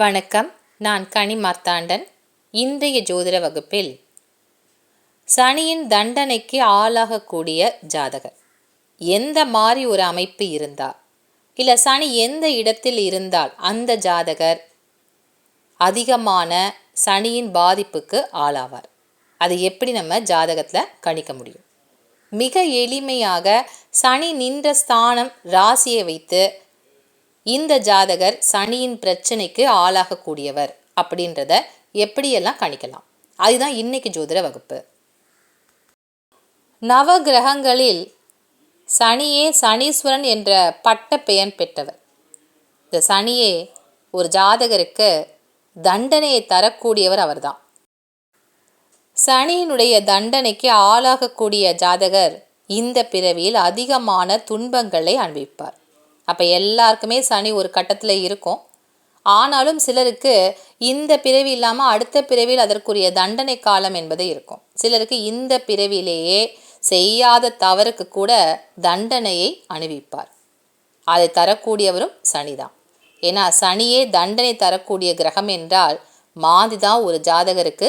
வணக்கம். நான் கனி மார்த்தாண்டன். இன்றைய ஜோதிட வகுப்பில் சனியின் தண்டனைக்கு ஆளாகக்கூடிய ஜாதகர். எந்த மாதிரி ஒரு அமைப்பு இருந்தால் இல்லை சனி எந்த இடத்தில் இருந்தால் அந்த ஜாதகர் அதிகமான சனியின் பாதிப்புக்கு ஆளாவார். அதை எப்படி நம்ம ஜாதகத்தில் கணிக்க முடியும்? மிக எளிமையாக சனி நின்ற ஸ்தானம் ராசியை வைத்து இந்த ஜாதகர் சனியின் பிரச்சனைக்கு ஆளாகக்கூடியவர் அப்படின்றத எப்படியெல்லாம் கணிக்கலாம்? அதுதான் இன்னைக்கு ஜோதிட வகுப்பு. நவ கிரகங்களில் சனியே சனீஸ்வரன் என்ற பட்ட பெயர் பெற்றவர். இந்த சனியே ஒரு ஜாதகருக்கு தண்டனையை தரக்கூடியவர் அவர்தான். சனியினுடைய தண்டனைக்கு ஆளாகக்கூடிய ஜாதகர் இந்த பிறவியில் அதிகமான துன்பங்களை அனுபவிப்பார். அப்போ எல்லாருக்குமே சனி ஒரு கட்டத்தில் இருக்கும். ஆனாலும் சிலருக்கு இந்த பிறவி இல்லாமல் அடுத்த பிறவியில் அதற்குரிய தண்டனை காலம் என்பது இருக்கும். சிலருக்கு இந்த பிறவியிலேயே செய்யாத தவறுக்கு கூட தண்டனையை அணிவிப்பார். அதை தரக்கூடியவரும் சனிதான். ஏன்னா சனியே தண்டனை தரக்கூடிய கிரகம் என்றால் மாதி தான் ஒரு ஜாதகருக்கு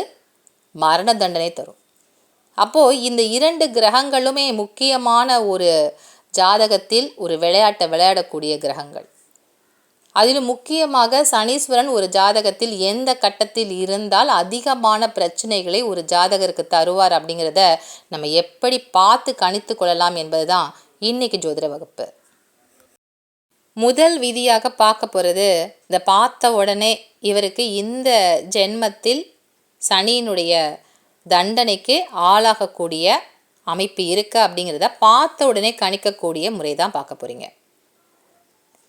மரண தண்டனை தரும். அப்போது இந்த இரண்டு கிரகங்களுமே முக்கியமான ஒரு ஜாதகத்தில் ஒரு விளையாட்டை விளையாடக்கூடிய கிரகங்கள். அதிலும் முக்கியமாக சனீஸ்வரன் ஒரு ஜாதகத்தில் எந்த கட்டத்தில் இருந்தால் அதிகமான பிரச்சனைகளை ஒரு ஜாதகருக்கு தருவார் அப்படிங்கிறத நம்ம எப்படி பார்த்து கணித்து கொள்ளலாம் என்பது தான் இன்னைக்கு ஜோதிட வகுப்பு. முதல் விதியாக பார்க்க போகிறது இந்த பார்த்த உடனே இவருக்கு இந்த ஜென்மத்தில் சனியினுடைய தண்டனைக்கு ஆளாகக்கூடிய அமைப்பு இருக்குது அப்படிங்கிறத பார்த்த உடனே கணிக்கக்கூடிய முறை தான் பார்க்க போகிறீங்க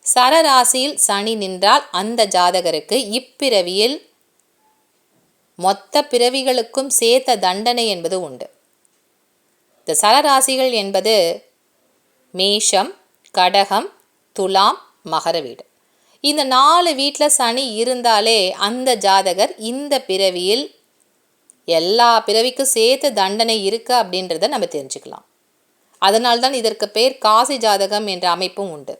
சரராசியில் சனி நின்றால் அந்த ஜாதகருக்கு இப்பிறவியில் மொத்த பிறவிகளுக்கும் சேர்த்த தண்டனை என்பது உண்டு. இந்த சரராசிகள் என்பது மேஷம் கடகம் துலாம் மகர வீடு. இந்த நாலு வீட்டில் சனி இருந்தாலே அந்த ஜாதகர் இந்த பிறவியில் எல்லா பிறவிக்கும் சேர்த்து தண்டனை இருக்குது அப்படின்றத நம்ம தெரிஞ்சுக்கலாம். அதனால்தான் இதற்கு பேர் காசி ஜாதகம் என்ற அமைப்பும் உண்டு.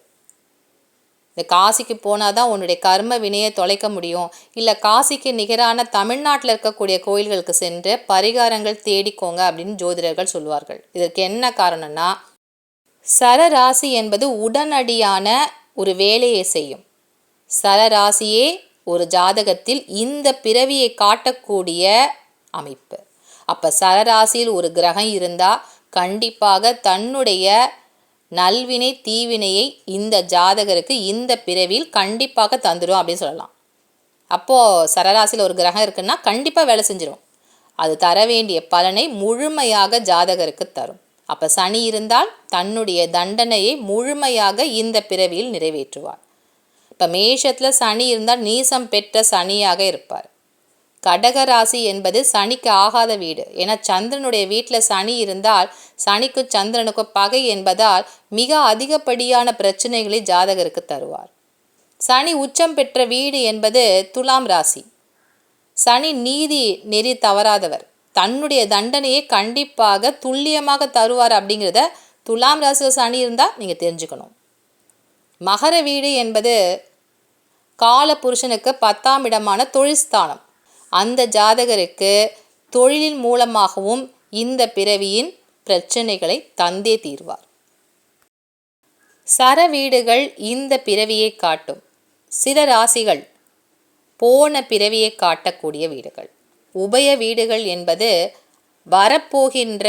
இந்த காசிக்கு போனால் தான் உன்னுடைய கர்ம வினையை தொலைக்க முடியும். இல்லை காசிக்கு நிகரான தமிழ்நாட்டில் இருக்கக்கூடிய கோயில்களுக்கு சென்று பரிகாரங்கள் தேடிக்கோங்க அப்படின்னு ஜோதிடர்கள் சொல்வார்கள் இதற்கு என்ன காரணம்னா சரராசி என்பது உடனடியான ஒரு வேலையை செய்யும். சரராசியே ஒரு ஜாதகத்தில் இந்த பிறவியை காட்டக்கூடிய அமைப்பு. அப்போ சரராசியில் ஒரு கிரகம் இருந்தால் கண்டிப்பாக தன்னுடைய நல்வினை தீவினையை இந்த ஜாதகருக்கு இந்த பிறவியில் கண்டிப்பாக தந்துடும் அப்படின்னு சொல்லலாம். அப்போது சரராசியில் ஒரு கிரகம் இருக்குன்னா கண்டிப்பாக வேலை செஞ்சிடும் அது தர வேண்டிய பலனை முழுமையாக ஜாதகருக்கு தரும். அப்போ சனி இருந்தால் தன்னுடைய தண்டனையை முழுமையாக இந்த பிறவியில் நிறைவேற்றுவார். இப்போ மேஷத்தில் சனி இருந்தால் நீசம் பெற்ற சனியாக இருப்பார். கடகராசி என்பது சனிக்கு ஆகாத வீடு. ஏன்னா சந்திரனுடைய வீட்டில் சனி இருந்தால் சனிக்கு சந்திரனுக்கும் பகை என்பதால் மிக அதிகப்படியான பிரச்சனைகளை ஜாதகருக்கு தருவார். சனி உச்சம் பெற்ற வீடு என்பது துலாம் ராசி. சனி நீதி நெறி தவறாதவர். தன்னுடைய தண்டனையை கண்டிப்பாக துல்லியமாக தருவார் அப்படிங்கிறத துலாம் ராசியில் சனி இருந்தால் நீங்கள் தெரிஞ்சுக்கணும். மகர வீடு என்பது கால புருஷனுக்கு பத்தாம் இடமான தொழில்ஸ்தானம் அந்த ஜாதகருக்கு தொழிலின் மூலமாகவும் இந்த பிறவியின் பிரச்சனைகளை தந்தே தீர்வார். சர வீடுகள் இந்த பிறவியை காட்டும். சில ராசிகள் போன பிறவியை காட்டக்கூடிய வீடுகள். உபய வீடுகள் என்பது வரப்போகின்ற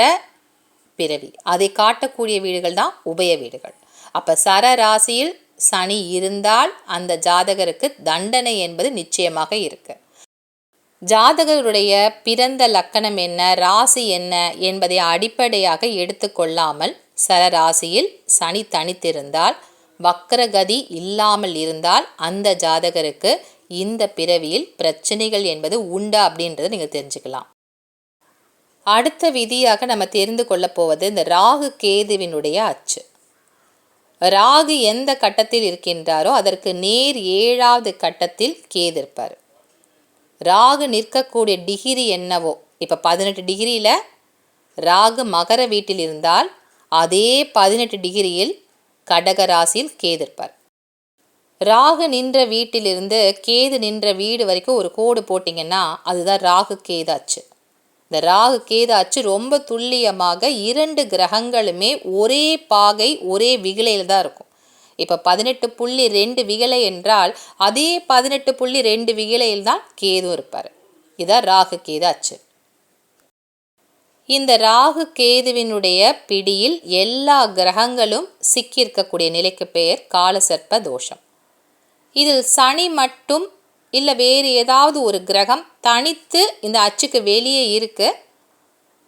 பிறவி. அதை காட்டக்கூடிய வீடுகள் தான் உபய வீடுகள். அப்போ சர ராசியில் சனி இருந்தால் அந்த ஜாதகருக்கு தண்டனை என்பது நிச்சயமாக இருக்குது ஜாதகருடைய பிறந்த லக்கணம் என்ன ராசி என்ன என்பதை அடிப்படையாக எடுத்துக்கொள்ளாமல் சர ராசியில் சனி தனித்திருந்தால் வக்கரகதி இல்லாமல் இருந்தால் அந்த ஜாதகருக்கு இந்த பிறவியில் பிரச்சனைகள் என்பது உண்டா அப்படின்றத நீங்கள் தெரிஞ்சுக்கலாம். அடுத்த விதியாக நம்ம தெரிந்து கொள்ளப் போவது இந்த ராகு கேதுவினுடைய அச்சு. ராகு எந்த கட்டத்தில் இருக்கின்றாரோ அதற்கு நேர் ஏழாவது கட்டத்தில் கேது இருப்பார். ராகு நிற்கக்கூடிய டிகிரி என்னவோ? இப்போ பதினெட்டு டிகிரியில் ராகு மகர வீட்டில் இருந்தால் அதே பதினெட்டு டிகிரியில் கடக ராசியில் கேதிருப்பார். ராகு நின்ற வீட்டிலிருந்து கேது நின்ற வீடு வரைக்கும் ஒரு கோடு போட்டிங்கன்னா அதுதான் ராகு கேதாச்சு. இந்த ராகு கேதாச்சு ரொம்ப துல்லியமாக இரண்டு கிரகங்களுமே ஒரே பாகை ஒரே விகிலையில் தான் இருக்கும். இப்போ பதினெட்டு புள்ளி ரெண்டு விகலை என்றால் அதே பதினெட்டு புள்ளி ரெண்டு விகலையில் தான் கேது இருப்பார். இதான் ராகு கேது அச்சு இந்த ராகு கேதுவினுடைய பிடியில் எல்லா கிரகங்களும் சிக்கியிருக்கக்கூடிய நிலைக்கு பெயர் காலசர்ப்ப தோஷம். இதில் சனி மட்டும் இல்லை வேறு ஏதாவது ஒரு கிரகம் தனித்து இந்த அச்சுக்கு வெளியே இருக்கு.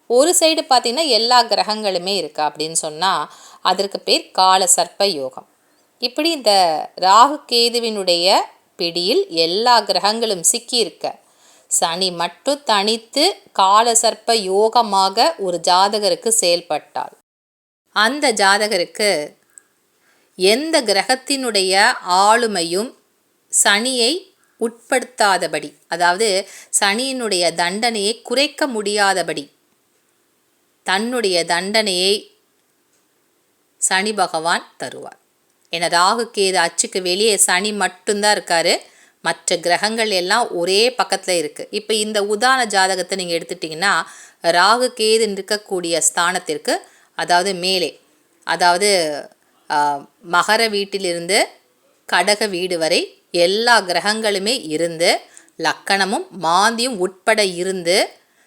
ஒரு சைடு பார்த்திங்கன்னா எல்லா கிரகங்களுமே இருக்குது அப்படின்னு சொன்னால் அதற்கு பேர் கால சர்ப்ப யோகம். இப்படி இந்த ராகு கேதுவினுடைய பிடியில் எல்லா கிரகங்களும் சிக்கியிருக்க. சனி மட்டும் தனித்து கால சர்ப்ப யோகமாக ஒரு ஜாதகருக்கு செயல்பட்டால். அந்த ஜாதகருக்கு எந்த கிரகத்தினுடைய ஆளுமையும் சனியை உட்படுத்தாதபடி அதாவது சனியினுடைய தண்டனையை குறைக்க முடியாதபடி தன்னுடைய தண்டனையை சனி பகவான் தருவார். ஏன்னா ராகு கேது அச்சுக்கு வெளியே சனி மட்டும்தான் இருக்கார். மற்ற கிரகங்கள் எல்லாம் ஒரே பக்கத்தில் இருக்குது இப்போ இந்த உதாரண ஜாதகத்தை நீங்கள் எடுத்துட்டிங்கன்னா ராகு கேது இருக்கக்கூடிய ஸ்தானத்திற்கு அதாவது மேலே அதாவது மகர வீட்டிலிருந்து கடக வீடு வரை எல்லா கிரகங்களுமே இருந்து லக்கணமும் மாந்தியும் உட்பட இருந்து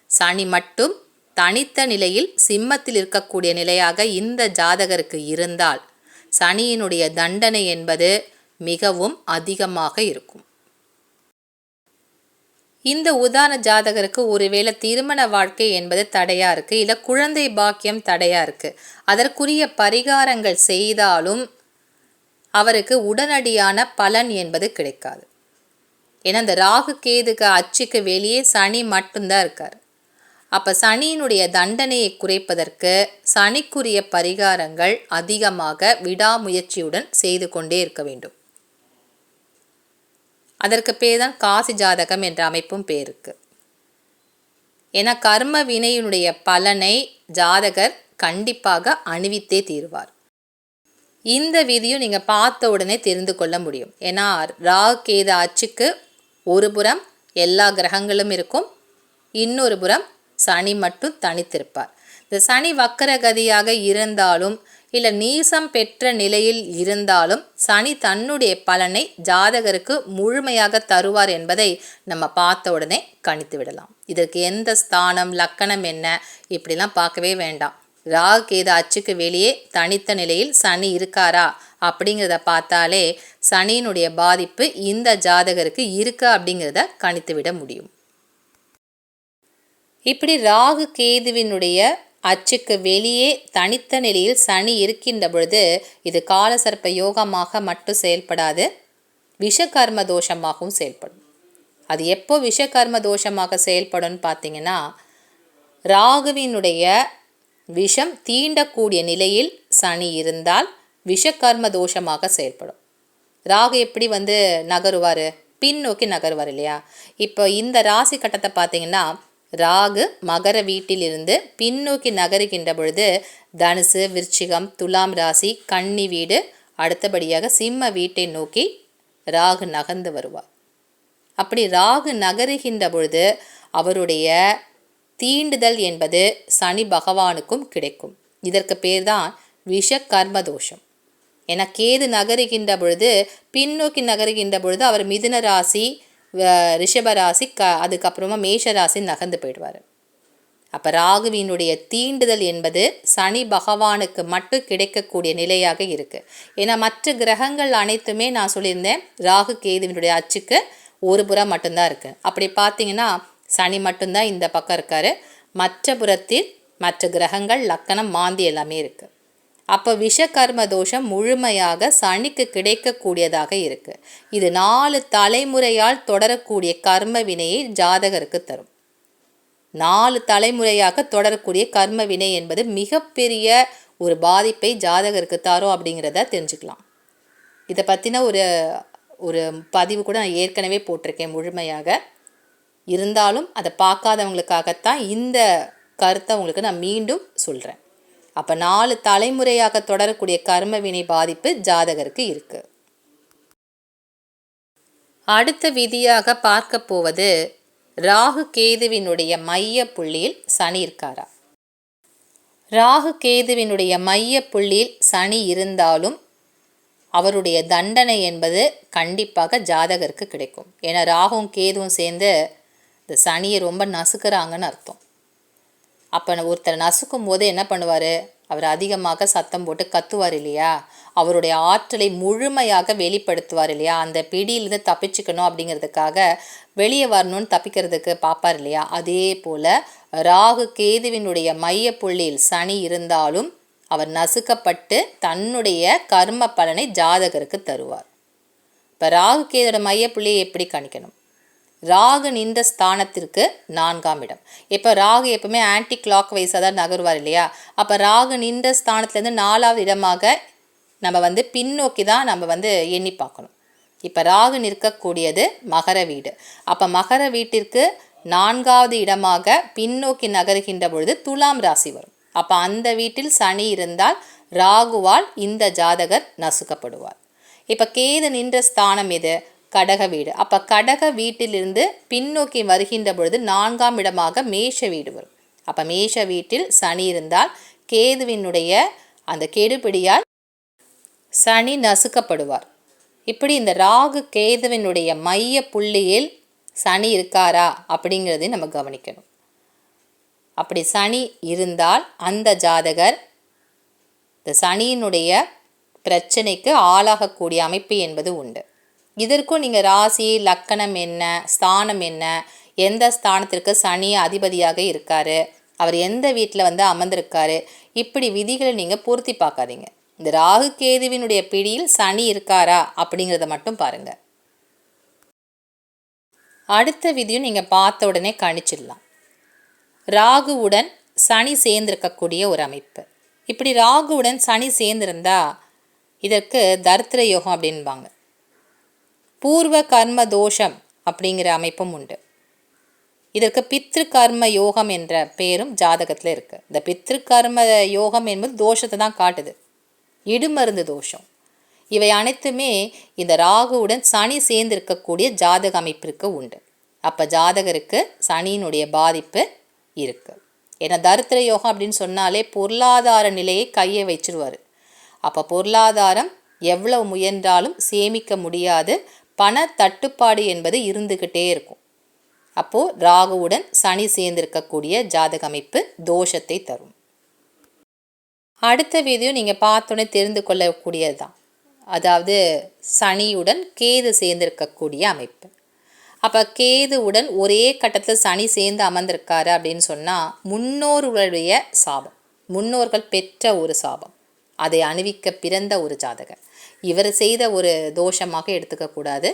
சனி மட்டும் தனித்த நிலையில் சிம்மத்தில் இருக்கக்கூடிய நிலையாக இந்த ஜாதகருக்கு இருந்தால் சனியினுடைய தண்டனை என்பது மிகவும் அதிகமாக இருக்கும். இந்த உதாரண ஜாதகருக்கு ஒருவேளை திருமண வாழ்க்கை என்பது தடையாக இருக்குது இல்லை குழந்தை பாக்கியம் தடையாக இருக்குது அதற்குரிய பரிகாரங்கள் செய்தாலும் அவருக்கு உடனடியான பலன் என்பது கிடைக்காது. ஏன்னா இந்த ராகு கேதுக்கு அச்சுக்கு வெளியே சனி மட்டும்தான் இருக்கார். அப்போ சனியினுடைய தண்டனையை குறைப்பதற்கு சனிக்குரிய பரிகாரங்கள் அதிகமாக விடாமுயற்சியுடன் செய்து கொண்டே இருக்க வேண்டும். அதற்கு பேர் தான் காசி ஜாதகம் என்ற அமைப்பும் பேருக்கு. ஏன்னா கர்ம வினையினுடைய பலனை ஜாதகர் கண்டிப்பாக அணிவித்தே தீர்வார். இந்த விதியும் நீங்கள் பார்த்த உடனே தெரிந்து கொள்ள முடியும். ஏன்னா ரா கேத ஆட்சிக்கு ஒரு புறம் எல்லா கிரகங்களும் இருக்கும். இன்னொரு புறம் சனி மட்டும் தனித்திருப்பார். இந்த சனி வக்கரகதியாக இருந்தாலும் இல்லை நீசம் பெற்ற நிலையில் இருந்தாலும் சனி தன்னுடைய பலனை ஜாதகருக்கு முழுமையாக தருவார் என்பதை நம்ம பார்த்த உடனே கணித்து விடலாம். இதற்கு எந்த ஸ்தானம் லக்கணம் என்ன இப்படிலாம் பார்க்கவே வேண்டாம். ராகு கேது அச்சுக்கு வெளியே தனித்த நிலையில் சனி இருக்காரா அப்படிங்கிறத பார்த்தாலே சனியினுடைய பாதிப்பு இந்த ஜாதகருக்கு இருக்கா அப்படிங்கிறத கணித்து விட முடியும். இப்படி ராகு கேதுவினுடைய அச்சுக்கு வெளியே தனித்த நிலையில் சனி இருக்கின்ற பொழுது இது காலசர்ப்ப யோகமாக மட்டும் செயல்படாது விஷகர்ம தோஷமாகவும் செயல்படும். அது எப்போ விஷகர்ம தோஷமாக செயல்படும் பார்த்தீங்கன்னா ராகுவினுடைய விஷம் தீண்டக்கூடிய நிலையில் சனி இருந்தால் விஷகர்ம தோஷமாக செயல்படும். ராகு எப்படி வந்து நகருவார்? பின்னோக்கி நகருவார் இல்லையா? இப்போ இந்த ராசி கட்டத்தை பார்த்தீங்கன்னா ராகு மகர வீட்டிலிருந்து பின்னோக்கி நகருகின்ற பொழுது தனுசு விருச்சிகம் துலாம் ராசி கன்னி வீடு அடுத்தபடியாக சிம்ம வீட்டை நோக்கி ராகு நகர்ந்து வருவார். அப்படி ராகு நகருகின்ற பொழுது அவருடைய தீண்டுதல் என்பது சனி பகவானுக்கும் கிடைக்கும். இதற்கு பேர் தான் விஷ கர்மதோஷம் ஏன்னா கேது நகருகின்ற பொழுது பின்னோக்கி நகருகின்ற பொழுது அவர் மிதுன ராசி ரிஷபராசி க அதுக்கப்புறமா மேஷராசி நகர்ந்து போயிடுவார். அப்போ ராகுவினுடைய தீண்டுதல் என்பது சனி பகவானுக்கு மட்டும் கிடைக்கக்கூடிய நிலையாக இருக்குது ஏன்னா மற்ற கிரகங்கள் அனைத்துமே நான் சொல்லியிருந்தேன் ராகு கேதுவினுடைய அச்சுக்கு ஒரு புறம் மட்டும்தான் இருக்குது அப்படி பார்த்தீங்கன்னா சனி மட்டும்தான் இந்த பக்கம் இருக்கார். மற்ற புறத்தில் மற்ற கிரகங்கள் லக்கணம் மாந்தி எல்லாமே இருக்குது அப்போ விஷகர்ம தோஷம் முழுமையாக சனிக்கு கிடைக்கக்கூடியதாக இருக்கு. இது நாலு தலைமுறையால் தொடரக்கூடிய கர்ம வினையை ஜாதகருக்கு தரும். நாலு தலைமுறையாக தொடரக்கூடிய கர்ம வினை என்பது மிகப்பெரிய ஒரு பாதிப்பை ஜாதகருக்கு தரும் அப்படிங்கிறத தெரிஞ்சுக்கலாம். இதை பற்றின ஒரு ஒரு பதிவு கூட நான் ஏற்கனவே போட்டிருக்கேன் முழுமையாக. இருந்தாலும் அதை பார்க்காதவங்களுக்காகத்தான் இந்த கருத்தை உங்களுக்கு நான் மீண்டும் சொல்கிறேன் அப்போ நாலு தலைமுறையாக தொடரக்கூடிய கர்ம வினை பாதிப்பு ஜாதகருக்கு இருக்குது அடுத்த விதியாக பார்க்க போவது ராகு கேதுவினுடைய மைய புள்ளியில் சனி இருக்காரா? ராகு கேதுவினுடைய மைய புள்ளியில் சனி இருந்தாலும் அவருடைய தண்டனை என்பது கண்டிப்பாக ஜாதகருக்கு கிடைக்கும். ஏன்னா ராகும் கேதுவும் சேர்ந்து இந்த சனியை ரொம்ப நசுக்கிறாங்கன்னு அர்த்தம். அப்போ ஒருத்தர் நசுக்கும் போது என்ன பண்ணுவார்? அவர் அதிகமாக சத்தம் போட்டு கத்துவார் இல்லையா? அவருடைய ஆற்றலை முழுமையாக வெளிப்படுத்துவார் இல்லையா? அந்த பிடியிலிருந்து தப்பிச்சுக்கணும் அப்படிங்கிறதுக்காக வெளியே வரணும்னு தப்பிக்கிறதுக்கு பார்ப்பார் இல்லையா? அதே போல் ராகு கேதுவினுடைய மைய புள்ளியில் சனி இருந்தாலும் அவர் நசுக்கப்பட்டு தன்னுடைய கர்ம பலனை ஜாதகருக்கு தருவார். இப்போ ராகு கேதோட மையப்புள்ளியை எப்படி கணிக்கணும்? ராகு நின்ற ஸ்தானத்திற்கு நான்காம் இடம். இப்போ ராகு எப்பவுமே ஆன்டி கிளாக் வைஸாக தான் நகருவார் இல்லையா? அப்போ ராகு நின்ற ஸ்தானத்துலேருந்து நாலாவது இடமாக நம்ம வந்து பின்னோக்கி தான் நம்ம வந்து எண்ணி பார்க்கணும். இப்போ ராகு நிற்கக்கூடியது மகர வீடு. அப்போ மகர வீட்டிற்கு நான்காவது இடமாக பின்னோக்கி நகருகின்ற பொழுது துலாம் ராசி வரும். அப்போ அந்த வீட்டில் சனி இருந்தால் ராகுவால் இந்த ஜாதகர் நசுக்கப்படுவார். இப்போ கேது நின்ற ஸ்தானம் எது? கடக வீடு. அப்போ கடக வீட்டிலிருந்து பின்னோக்கி வருகின்ற பொழுது நான்காம் இடமாக மேஷ வீடு வரும். அப்போ மேஷ வீட்டில் சனி இருந்தால் கேதுவினுடைய அந்த கெடுபிடியால் சனி நசுக்கப்படுவார். இப்படி இந்த ராகு கேதுவினுடைய மைய புள்ளியில் சனி இருக்காரா அப்படிங்கிறதையும் நம்ம கவனிக்கணும். அப்படி சனி இருந்தால் அந்த ஜாதகர் இந்த சனியினுடைய பிரச்சனைக்கு ஆளாகக்கூடிய அமைப்பு என்பது உண்டு. இதற்கும் நீங்கள் ராசி லக்கணம் என்ன ஸ்தானம் என்ன எந்த ஸ்தானத்திற்கு சனி அதிபதியாக இருக்கார் அவர் எந்த வீட்டில் வந்து அமர்ந்திருக்காரு இப்படி விதிகளை நீங்கள் பூர்த்தி பார்க்காதீங்க. இந்த ராகு கேதுவினுடைய பிடியில் சனி இருக்காரா அப்படிங்கிறத மட்டும் பாருங்கள் அடுத்த விதியும் நீங்கள் பார்த்த உடனே கணிச்சிடலாம். ராகுவுடன் சனி சேர்ந்திருக்கக்கூடிய ஒரு அமைப்பு. இப்படி ராகுவுடன் சனி சேர்ந்திருந்தா இதற்கு தர்த்திர யோகம் அப்படின்பாங்க. பூர்வ கர்ம தோஷம் அப்படிங்கிற அமைப்பும் உண்டு. இதற்கு பித்ரு கர்ம யோகம் என்ற பேரும் ஜாதகத்தில் இருக்குது இந்த பித்ரு கர்ம யோகம் என்பது தோஷத்தை தான் காட்டுது. இடுமருந்து தோஷம். இவை அனைத்துமே இந்த ராகுவுடன் சனி சேர்ந்திருக்கக்கூடிய ஜாதக அமைப்பிற்கு உண்டு. அப்போ ஜாதகருக்கு சனியினுடைய பாதிப்பு இருக்குது ஏன்னா தரித்திர யோகம் அப்படின்னு சொன்னாலே பொருளாதார நிலையை கையை வச்சிருவார். அப்போ பொருளாதாரம் எவ்வளவு முயன்றாலும் சேமிக்க முடியாது. பண தட்டுப்பாடு என்பது இருந்துக்கிட்டே இருக்கும். அப்போது ராகுவுடன் சனி சேர்ந்திருக்கக்கூடிய ஜாதக அமைப்பு தோஷத்தை தரும். அடுத்த வீடியோ நீங்கள் பார்த்தோன்னே தெரிந்து கொள்ளக்கூடியது தான் அதாவது சனியுடன் கேது சேர்ந்திருக்கக்கூடிய அமைப்பு. அப்போ கேதுவுடன் ஒரே கட்டத்தில் சனி சேர்ந்து அமர்ந்திருக்காரு அப்படின்னு சொன்னால் முன்னோர்களுடைய சாபம். முன்னோர்கள் பெற்ற ஒரு சாபம். அதை அணிவிக்க பிறந்த ஒரு ஜாதகர். இவர் செய்த ஒரு தோஷமாக எடுத்துக்கக்கூடாது.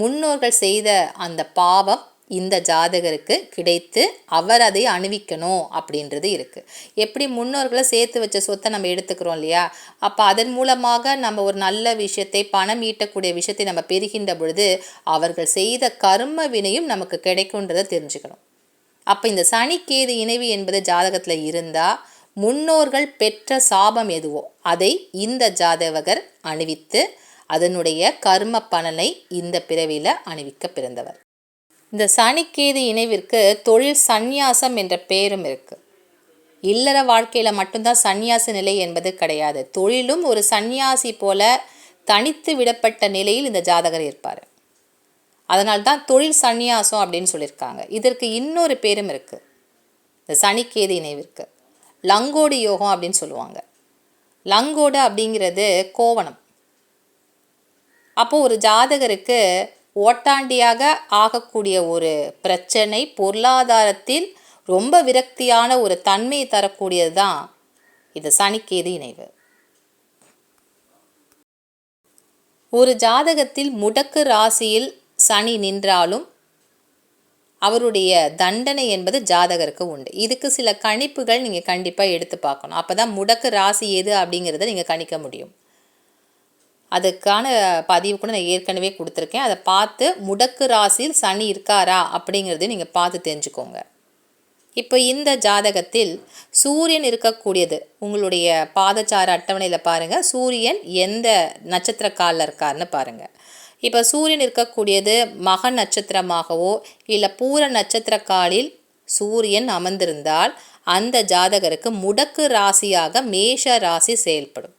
முன்னோர்கள் செய்த அந்த பாவம் இந்த ஜாதகருக்கு கிடைத்து அவர் அதை அணிவிக்கணும் அப்படின்றது இருக்குது எப்படி முன்னோர்களை சேர்த்து வச்ச சொத்தை நம்ம எடுத்துக்கிறோம் இல்லையா? அப்போ அதன் மூலமாக நம்ம ஒரு நல்ல விஷயத்தை பணம் ஈட்டக்கூடிய விஷயத்தை நம்ம பெறுகின்ற பொழுது அவர்கள் செய்த கர்ம வினையும் நமக்கு கிடைக்குன்றதை தெரிஞ்சுக்கணும். அப்போ இந்த சனிக்கேது இணைவு என்பது ஜாதகத்தில் இருந்தால் முன்னோர்கள் பெற்ற சாபம் எதுவோ அதை இந்த ஜாதகர் அணிவித்து அதனுடைய கர்ம பலனை இந்த பிறவியில் அணிவிக்க பிறந்தவர். இந்த சனிக்கேது இணைவிற்கு தொழில் சந்நியாசம் என்ற பெயரும் இருக்குது இல்லற வாழ்க்கையில் மட்டும்தான் சந்நியாச நிலை என்பது கிடையாது. தொழிலும் ஒரு சந்நியாசி போல தனித்து விடப்பட்ட நிலையில் இந்த ஜாதகர் இருப்பார். அதனால்தான் தொழில் சந்நியாசம் அப்படின்னு சொல்லியிருக்காங்க. இதற்கு இன்னொரு பேரும் இருக்குது இந்த சனிக்கேது இணைவிற்கு. லங்கோடு யோகம் அப்படின்னு சொல்லுவாங்க. லங்கோடு அப்படிங்கிறது கோவணம். அப்போது ஒரு ஜாதகருக்கு ஓட்டாண்டியாக ஆகக்கூடிய ஒரு பிரச்சனை பொருளாதாரத்தில் ரொம்ப விரக்தியான ஒரு தன்மையை தரக்கூடியது தான் இது சனிக்கேது இணைவு. ஒரு ஜாதகத்தில் முடக்கு ராசியில் சனி நின்றாலும் அவருடைய தண்டனை என்பது ஜாதகருக்கு உண்டு. இதுக்கு சில கணிப்புகள் நீங்கள் கண்டிப்பாக எடுத்து பார்க்கணும். அப்போ தான் முடக்கு ராசி எது அப்படிங்கிறத நீங்கள் கணிக்க முடியும். அதுக்கான பதிவு கூட நான் ஏற்கனவே கொடுத்துருக்கேன். அதை பார்த்து முடக்கு ராசியில் சனி இருக்காரா அப்படிங்கிறது நீங்கள் பார்த்து தெரிஞ்சுக்கோங்க. இப்போ இந்த ஜாதகத்தில் சூரியன் இருக்கக்கூடியது உங்களுடைய பாதச்சார அட்டவணையில் பாருங்கள் சூரியன் எந்த நட்சத்திர காலில் இருக்காருன்னு பாருங்கள் இப்போ சூரியன் இருக்கக்கூடியது மக நட்சத்திரமாகவோ இல்லை பூர நட்சத்திர காலில் சூரியன் அமர்ந்திருந்தால் அந்த ஜாதகருக்கு முடக்கு ராசியாக மேஷ ராசி செயல்படும்.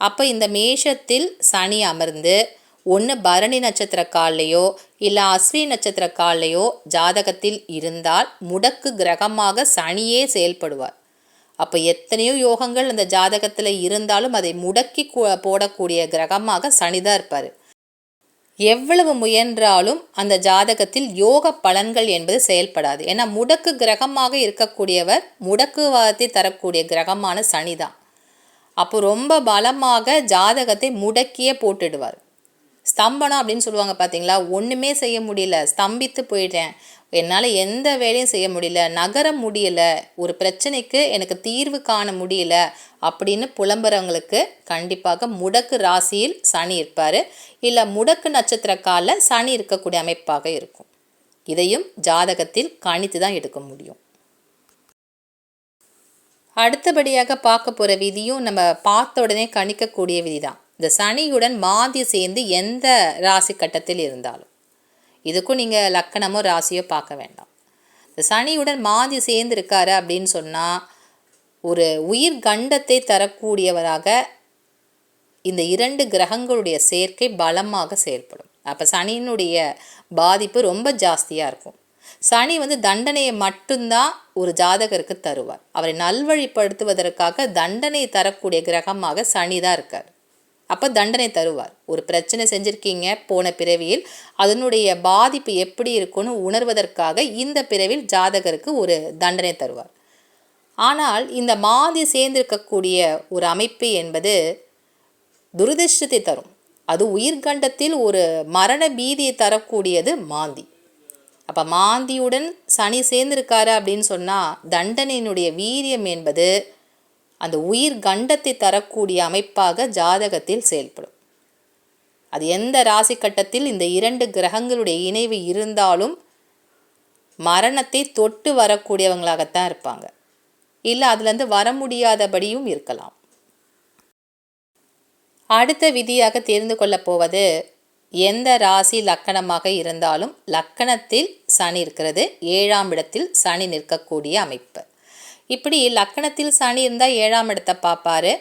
அப்போ இந்த மேஷத்தில் சனி அமர்ந்து ஒன்று பரணி நட்சத்திர கால்லையோ இல்லை அஸ்வி நட்சத்திர கால்லையோ ஜாதகத்தில் இருந்தால் முடக்கு கிரகமாக சனியே செயல்படுவார். அப்போ எத்தனையோ யோகங்கள் அந்த ஜாதகத்தில் இருந்தாலும் அதை முடக்கி போடக்கூடிய கிரகமாக சனிதான் இருப்பார். எவ்வளவு முயன்றாலும் அந்த ஜாதகத்தில் யோக பலன்கள் என்பது செயல்படாது. ஏன்னா முடக்கு கிரகமாக இருக்கக்கூடியவர் முடக்குவாதத்தை தரக்கூடிய கிரகமான சனி தான். அப்போ ரொம்ப பலமாக ஜாதகத்தை முடக்கியே போட்டுடுவார். ஸ்தம்பனம் அப்படின்னு சொல்லுவாங்க பார்த்தீங்களா ஒன்றுமே செய்ய முடியல. ஸ்தம்பித்து போயிட்டேன் என்னால் எந்த வேலையும் செய்ய முடியல நகர முடியல ஒரு பிரச்சனைக்கு எனக்கு தீர்வு காண முடியல அப்படின்னு புலம்புறவங்களுக்கு கண்டிப்பாக முடக்கு ராசியில் சனி இருப்பார். இல்லை முடக்கு நட்சத்திர காலில் சனி இருக்கக்கூடிய அமைப்பாக இருக்கும். இதையும் ஜாதகத்தில் கணித்து தான் எடுக்க முடியும். அடுத்தபடியாக பார்க்க போகிற விதியும் நம்ம பார்த்த உடனே கணிக்கக்கூடிய விதி தான் இந்த சனியுடன் மாதி சேர்ந்து எந்த ராசி கட்டத்தில் இருந்தாலும். இதுக்கும் நீங்கள் லக்கணமோ ராசியோ பார்க்க வேண்டாம். இந்த சனியுடன் மாதி சேர்ந்துருக்காரு அப்படின்னு சொன்னால் ஒரு உயிர் கண்டத்தை தரக்கூடியவராக இந்த இரண்டு கிரகங்களுடைய சேர்க்கை பலமாக செயல்படும். அப்போ சனியினுடைய பாதிப்பு ரொம்ப ஜாஸ்தியாக இருக்கும். சனி வந்து தண்டனையை மட்டும்தான் ஒரு ஜாதகருக்கு தருவார். அவரை நல்வழிப்படுத்துவதற்காக தண்டனை தரக்கூடிய கிரகமாக சனி தான் இருக்கார். அப்போ தண்டனை தருவார். ஒரு பிரச்சனை செஞ்சுருக்கீங்க போன பிறவியில் அதனுடைய பாதிப்பு எப்படி இருக்குன்னு உணர்வதற்காக இந்த பிறவில் ஜாதகருக்கு ஒரு தண்டனை தருவார். ஆனால் இந்த மாதி சேர்ந்திருக்கக்கூடிய ஒரு அமைப்பு என்பது துரதிருஷ்டத்தை தரும். அது உயிர்கண்டத்தில் ஒரு மரண பீதியை தரக்கூடியது மாந்தி. அப்போ மாந்தியுடன் சனி சேர்ந்திருக்காரு அப்படின்னு சொன்னால் தண்டனையினுடைய வீரியம் என்பது அந்த உயிர் கண்டத்தை தரக்கூடிய அமைப்பாக ஜாதகத்தில் செயல்படும். அது எந்த ராசி கட்டத்தில் இந்த இரண்டு கிரகங்களுடைய இணைவு இருந்தாலும் மரணத்தை தொட்டு வரக்கூடியவங்களாகத்தான் இருப்பாங்க. இல்லை அதுலேருந்து வர முடியாதபடியும் இருக்கலாம். அடுத்த விதியாக தெரிந்து கொள்ளப் போவது எந்த ராசி லக்கணமாக இருந்தாலும் லக்கணத்தில் சனி இருக்கிறது ஏழாம் இடத்தில் சனி நிற்கக்கூடிய அமைப்பு. இப்படி லக்கணத்தில் சனி இருந்தால் ஏழாம் இடத்தை பார்ப்பாரு.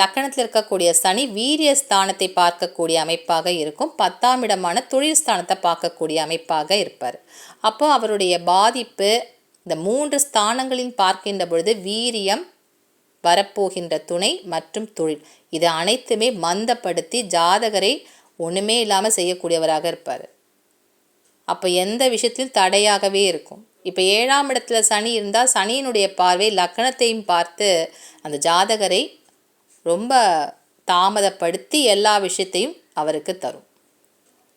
லக்கணத்தில் இருக்கக்கூடிய சனி வீரிய ஸ்தானத்தை பார்க்கக்கூடிய அமைப்பாக இருக்கும். பத்தாம் இடமான தொழில் ஸ்தானத்தை பார்க்கக்கூடிய அமைப்பாக இருப்பார். அப்போ அவருடைய பாதிப்பு இந்த மூன்று ஸ்தானங்களில் பார்க்கின்ற பொழுது வீரியம் வரப்போகின்ற துணை மற்றும் தொழில். இது அனைத்துமே மந்தப்படுத்தி ஜாதகரை ஒன்றுமே இல்லாமல் செய்யக்கூடியவராக இருப்பார். அப்போ எந்த விஷயத்திலும் தடையாகவே இருக்கும். இப்போ ஏழாம் இடத்துல சனி இருந்தால் சனியினுடைய பார்வை லக்கணத்தையும் பார்த்து அந்த ஜாதகரை ரொம்ப தாமதப்படுத்தி எல்லா விஷயத்தையும் அவருக்கு தரும்.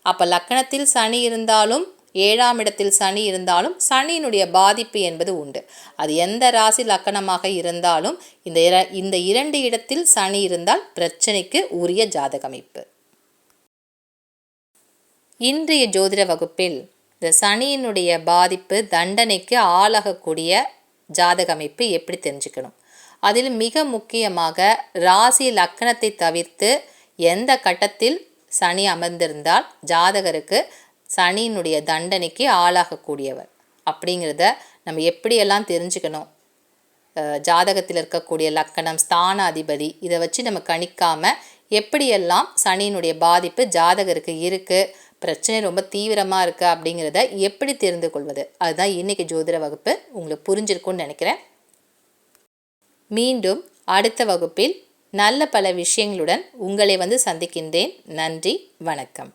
அப்போ லக்கணத்தில் சனி இருந்தாலும் ஏழாம் இடத்தில் சனி இருந்தாலும் சனியினுடைய பாதிப்பு என்பது உண்டு. அது எந்த ராசி லக்கணமாக இருந்தாலும் இந்த இந்த இரண்டு இடத்தில் சனி இருந்தால் பிரச்சனைக்கு உரிய ஜாதகமைப்பு. இன்றைய ஜோதிட வகுப்பில் இந்த சனியினுடைய பாதிப்பு தண்டனைக்கு ஆளாகக்கூடிய ஜாதக அமைப்பு எப்படி தெரிஞ்சுக்கணும்? அதில் மிக முக்கியமாக ராசி லக்கணத்தை தவிர்த்து எந்த கட்டத்தில் சனி அமர்ந்திருந்தால் ஜாதகருக்கு சனியினுடைய தண்டனைக்கு ஆளாகக்கூடியவர் அப்படிங்கிறத நம்ம எப்படியெல்லாம் தெரிஞ்சுக்கணும்? ஜாதகத்தில் இருக்கக்கூடிய லக்கணம் ஸ்தான அதிபதி இதை வச்சு நம்ம கணிக்காமல் எப்படியெல்லாம் சனியினுடைய பாதிப்பு ஜாதகருக்கு இருக்குது பிரச்சனை ரொம்ப தீவிரமாக இருக்குது அப்படிங்கிறத எப்படி தெரிந்து கொள்வது? அதுதான் இன்றைக்கி ஜோதிட வகுப்பு. உங்களுக்கு புரிஞ்சிருக்கும்னு நினைக்கிறேன். மீண்டும் அடுத்த வகுப்பில் நல்ல பல விஷயங்களுடன் உங்களை வந்து சந்திக்கின்றேன். நன்றி வணக்கம்.